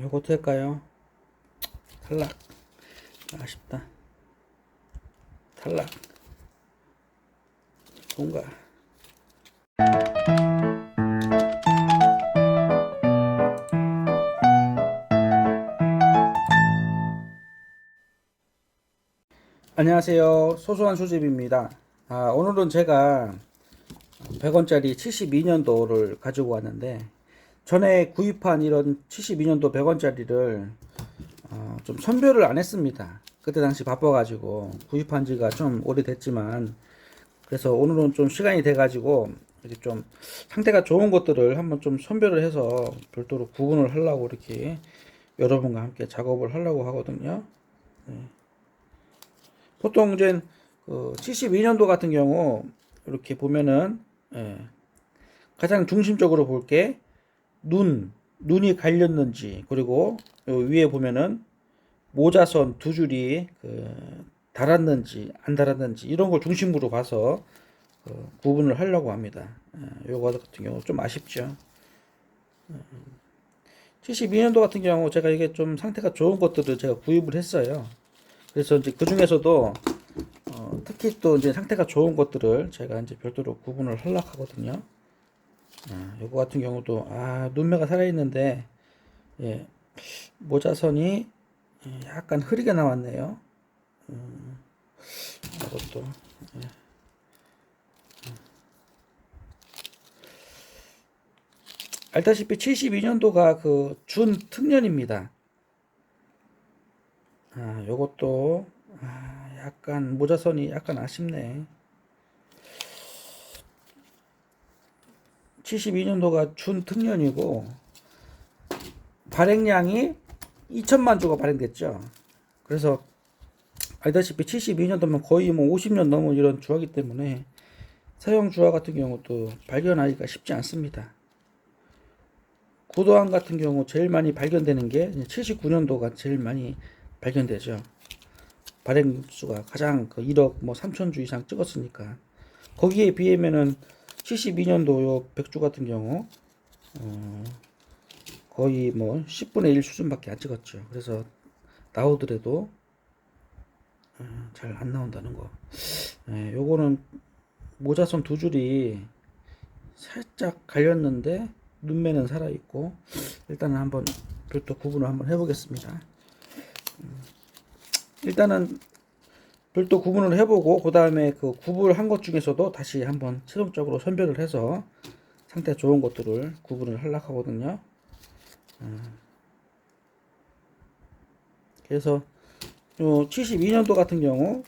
요것도 할까요? 탈락. 아쉽다. 탈락. 통과. 안녕하세요. 소소한 수집입니다. 아, 오늘은 제가 100원짜리 72년도를 가지고 왔는데 전에 구입한 이런 72년도 100원짜리를 어, 좀 선별을 안 했습니다. 그때 당시 바빠가지고 구입한 지가 좀 오래됐지만 그래서 오늘은 좀 시간이 돼가지고 이렇게 좀 상태가 좋은 것들을 한번 좀 선별을 해서 별도로 구분을 하려고 이렇게 여러분과 함께 작업을 하려고 하거든요. 네. 보통 이제 그 72년도 같은 경우 이렇게 보면은 예, 가장 중심적으로 볼게 눈, 눈이 갈렸는지 그리고 요 위에 보면은 모자선 두 줄이 그 달았는지 안 달았는지 이런 걸 중심으로 봐서 그 구분을 하려고 합니다. 예, 요거 같은 경우 좀 아쉽죠. 72년도 같은 경우 제가 이게 좀 상태가 좋은 것들을 제가 구입을 했어요. 그래서 이제 그 중에서도 어, 특히 또 이제 상태가 좋은 것들을 제가 이제 별도로 구분을 하려고 하거든요. 아, 요거 같은 경우도 아 눈매가 살아있는데 예, 모자선이 예, 약간 흐리게 나왔네요. 음, 이것도 예. 알다시피 72년도가 그 준 특년입니다. 아, 요것도 아, 약간 모자선이 약간 아쉽네. 72년도가 준특년이고 발행량이 2천만 주가 발행됐죠. 그래서 알다시피 72년도면 거의 뭐 50년 넘은 이런 주화기 때문에 사용 주화 같은 경우도 발견하기가 쉽지 않습니다. 고도항 같은 경우 제일 많이 발견되는 게 79년도가 제일 많이 발견되죠. 발행 수가 가장 그 1억 뭐 3천 주 이상 찍었으니까 거기에 비하면은 72년도 요 백주 같은 경우 어 거의 뭐 10분의 1 수준밖에 안 찍었죠. 그래서 나오더라도 어 잘안 나온다는 거. 예, 요거는 모자선 두 줄이 살짝 갈렸는데 눈매는 살아 있고 일단은 한번 별도 구분을 한번 해보겠습니다. 일단은 별도 구분을 해보고 그 다음에 그 구분한 것 중에서도 다시 한번 최종적으로 선별을 해서 상태 좋은 것들을 구분을 하려고 하거든요. 음. 그래서 요 72년도 같은 경우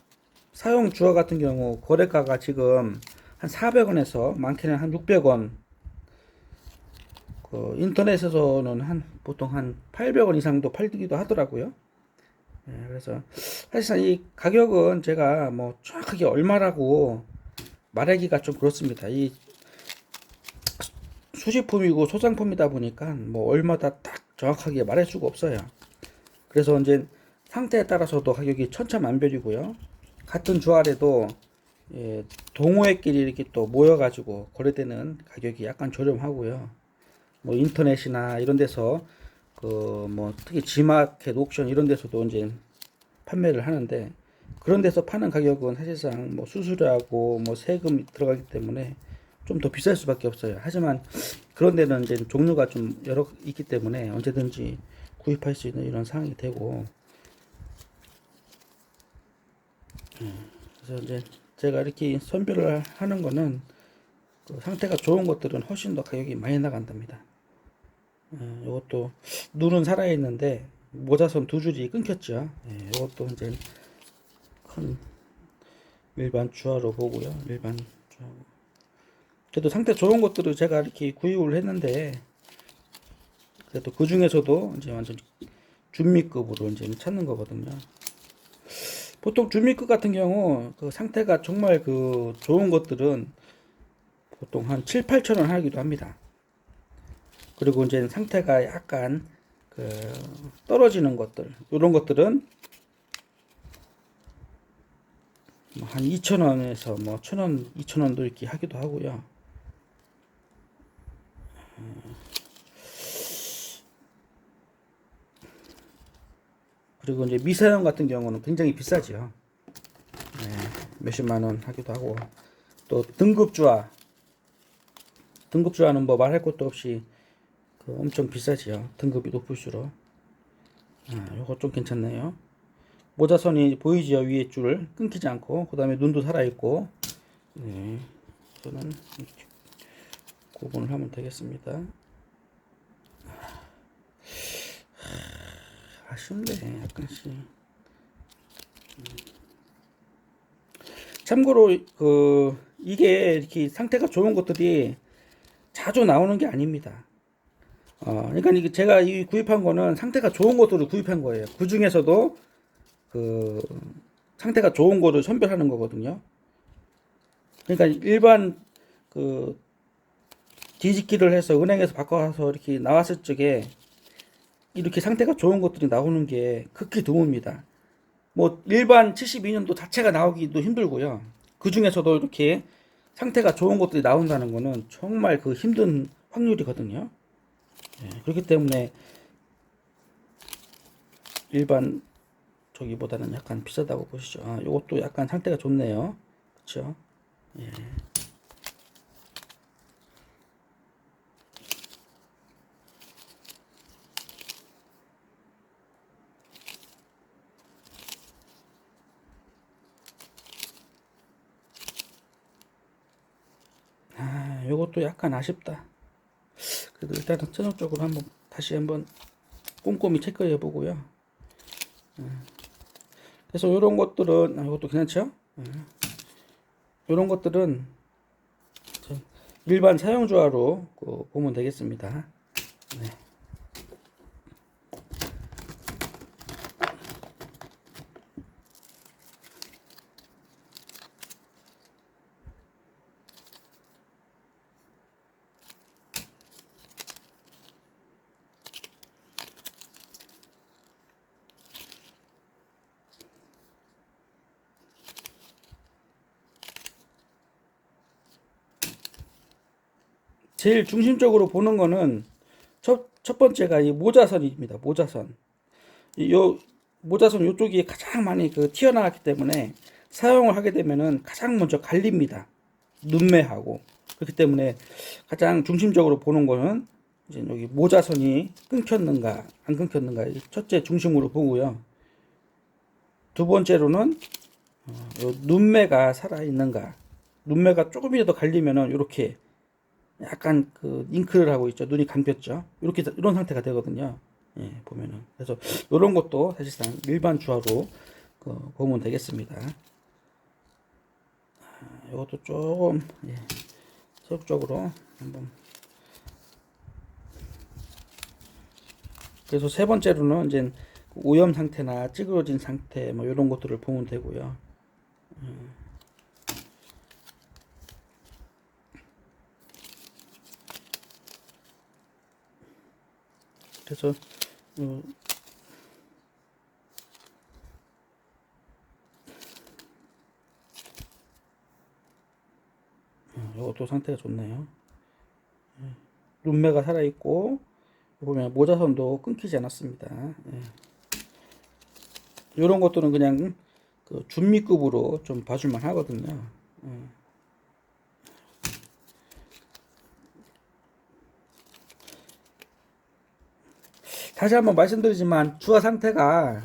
사용 주화 같은 경우 거래가가 지금 한 400원에서 많게는 한 600원 그 인터넷에서는 한 보통 한 800원 이상도 팔기도 하더라고요. 예, 그래서 사실상 이 가격은 제가 뭐 정확하게 얼마라고 말하기가 좀 그렇습니다. 이 수집품이고 소장품이다 보니까 뭐 얼마다 딱 정확하게 말할 수가 없어요. 그래서 이제 상태에 따라서도 가격이 천차만별이고요. 같은 주알에도 예, 동호회끼리 이렇게 또 모여가지고 거래되는 가격이 약간 저렴하고요. 뭐 인터넷이나 이런 데서 그 뭐 특히 지마켓 옥션 이런 데서도 이제 판매를 하는데 그런 데서 파는 가격은 사실상 뭐 수수료하고 뭐 세금 들어가기 때문에 좀 더 비쌀 수밖에 없어요. 하지만 그런 데는 이제 종류가 좀 여러 있기 때문에 언제든지 구입할 수 있는 이런 상황이 되고 음, 그래서 이제 제가 이렇게 선별을 하는 거는 그 상태가 좋은 것들은 훨씬 더 가격이 많이 나간답니다. 어, 이것도 눈은 살아있는데 모자선 두 줄이 끊겼죠. 예, 이것도 이제 큰 일반 주화로 보고요. 일반 주화. 그래도 상태 좋은 것들을 제가 이렇게 구입을 했는데 그래도 그 중에서도 이제 완전 준미급으로 이제 찾는 거거든요. 보통 준미급 같은 경우 그 상태가 정말 그 좋은 것들은 보통 한 7, 8천 원 하기도 합니다. 그리고 이제 상태가 약간 그 떨어지는 것들 이런 것들은 뭐한 2,000원에서 뭐 1,000원, 2,000원도 이렇게 하기도 하고요. 그리고 이제 미사용 같은 경우는 굉장히 비싸죠. 네, 몇십만 원 하기도 하고 또 등급주화 등급주화는 뭐 말할 것도 없이 그 엄청 비싸지요. 등급이 높을수록 아, 요거 좀 괜찮네요. 모자선이 보이지요 위에 줄 끊기지 않고 그 다음에 눈도 살아있고 네, 저는 구분을 하면 되겠습니다. 아쉬운데 약간씩 음. 참고로 그 이게 이렇게 상태가 좋은 것들이 자주 나오는 게 아닙니다. 어, 그러니까 이게 제가 이 구입한 거는 상태가 좋은 것들을 구입한 거예요. 그 중에서도 그 상태가 좋은 거를 선별하는 거거든요. 그러니까 일반 그 뒤집기를 해서 은행에서 바꿔서 이렇게 나왔을 적에 이렇게 상태가 좋은 것들이 나오는 게 극히 드뭅니다. 뭐 일반 72년도 자체가 나오기도 힘들고요. 그 중에서도 이렇게 상태가 좋은 것들이 나온다는 거는 정말 그 힘든 확률이거든요. 예, 그렇기 때문에 일반 저기보다는 약간 비싸다고 보시죠. 아, 요것도 약간 상태가 좋네요. 그렇죠? 예. 아, 요것도 약간 아쉽다. 일단은 최종적으로 한번 다시 한번 꼼꼼히 체크해 보고요. 그래서 이런 것들은 아, 이것도 괜찮죠? 이런 것들은 일반 사용주화로 그 보면 되겠습니다. 네. 제일 중심적으로 보는 거는 첫, 첫 번째가 이 모자선입니다. 모자선. 이요 모자선 요쪽이 가장 많이 그 튀어나왔기 때문에 사용을 하게 되면은 가장 먼저 갈립니다. 눈매하고. 그렇기 때문에 가장 중심적으로 보는 거는 이제 여기 모자선이 끊겼는가 안 끊겼는가 첫째 중심으로 보고요. 두 번째로는 어, 요 눈매가 살아 있는가. 눈매가 조금이라도 갈리면은 이렇게 약간 그 잉크를 하고 있죠. 눈이 감겼죠. 이렇게 이런 상태가 되거든요. 예, 보면은 그래서 이런 것도 사실상 일반 주화로 그, 보면 되겠습니다. 아, 이것도 좀 예, 적극적으로 한번 그래서 세 번째로는 이제 오염 상태나 찌그러진 상태 뭐 이런 것들을 보면 되고요. 음. 그래서 어, 어, 이것도 상태가 좋네요. 예. 눈매가 살아 있고 보면 모자선도 끊기지 않았습니다. 예. 이런 것들은 그냥 그 준미급으로 좀 봐줄만 하거든요. 다시 한번 말씀드리지만 주화 상태가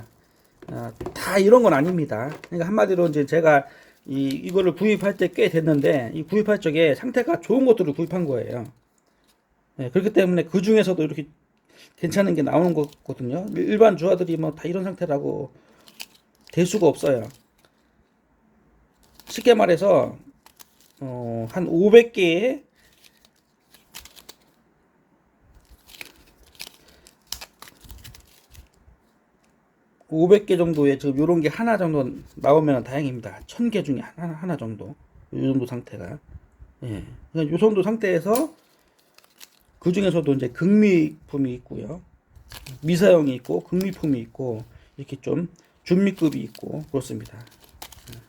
어, 다 이런 건 아닙니다. 그러니까 한마디로 이제 제가 이 이거를 구입할 때 꽤 됐는데 이 구입할 적에 상태가 좋은 것들을 구입한 거예요. 네, 그렇기 때문에 그 중에서도 이렇게 괜찮은 게 나오는 거거든요. 일반 주화들이 뭐 다 이런 상태라고 될 수가 없어요. 쉽게 말해서 어, 한 500개의 500개 정도의 지금 요런 게 하나 정도 나오면 다행입니다. 1000개 중에 하나, 하나 정도. 요 정도 상태가. 예. 그러니까 요 정도 상태에서 그 중에서도 이제 극미품이 있고요. 미사용이 있고, 극미품이 있고, 이렇게 좀 준미급이 있고, 그렇습니다. 예.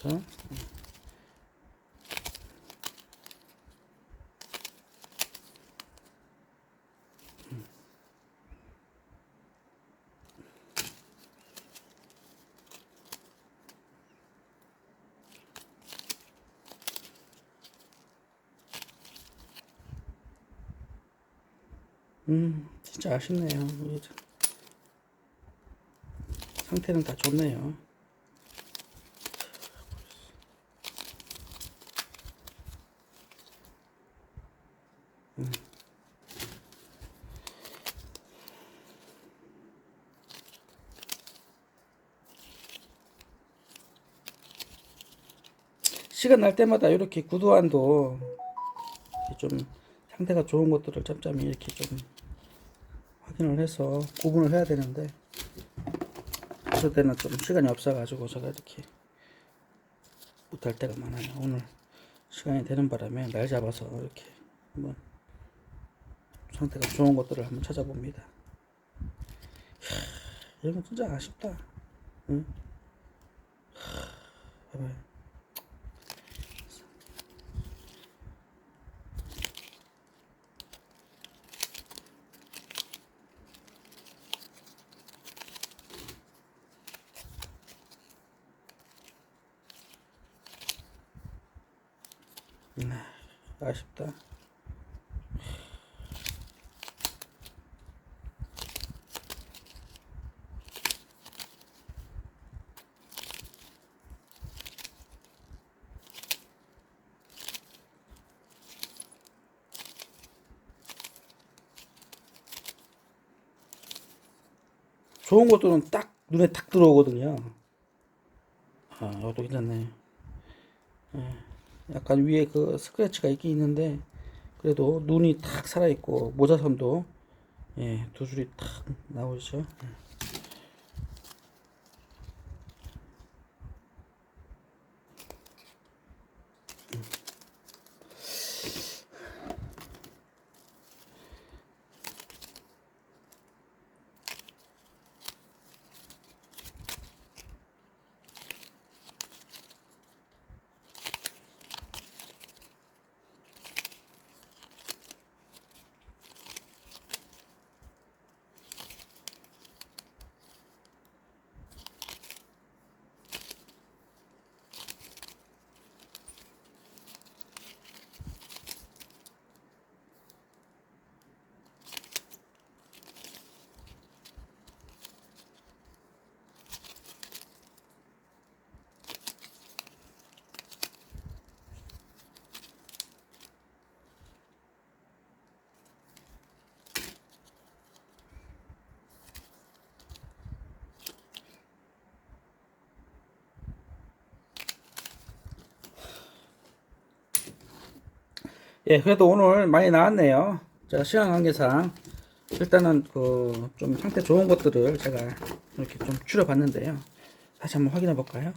그래서, 음, 진짜 아쉽네요. 상태는 다 좋네요. 음. 시간 날 때마다 이렇게 이렇게 좀 상태가 좋은 것들을 짬짬이 이렇게 좀 확인을 해서 구분을 해야 되는데 그럴 때는 좀 시간이 없어가지고 제가 이렇게 못할 때가 많아요. 오늘 시간이 되는 바람에 날 잡아서 이렇게 한번 상태가 좋은 것들을 한번 찾아봅니다. 이야, 이런 거 진짜 아쉽다. 응? 하. 음, 아쉽다. 좋은 것들은 딱 눈에 딱 들어오거든요. 아, 이것도 괜찮네. 약간 위에 그 스크래치가 있긴 있는데 그래도 눈이 탁 살아있고 모자선도 예, 두 줄이 탁 나오죠. 예. 예, 그래도 오늘 많이 나왔네요. 제가 시간 관계상 일단은 그 좀 상태 좋은 것들을 제가 이렇게 좀 추려봤는데요. 다시 한번 확인해 볼까요?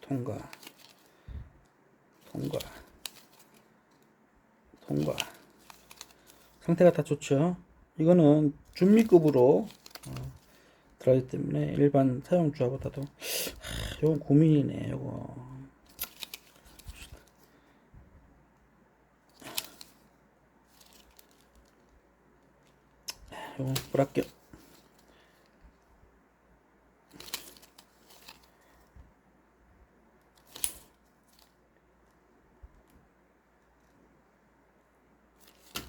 통과, 통과, 통과. 상태가 다 좋죠. 이거는 준미급으로 어, 들어가기 때문에 일반 사용주하고다도 하, 요건 고민이네. 요거. 요거 불합격.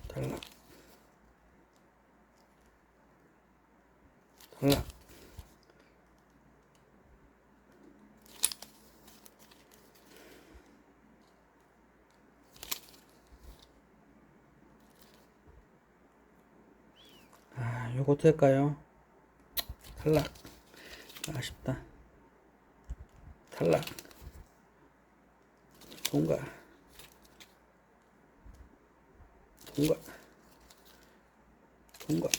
탈락. 탈락. 어떨까요? 탈락. 아쉽다. 탈락. 통과. 통과. 통과.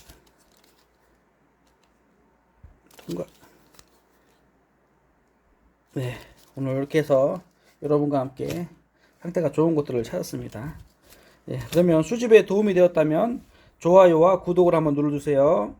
통과. 네, 오늘 이렇게 해서 여러분과 함께 상태가 좋은 것들을 찾았습니다. 예, 그러면 수집에 도움이 되었다면 좋아요와 구독을 한번 눌러주세요.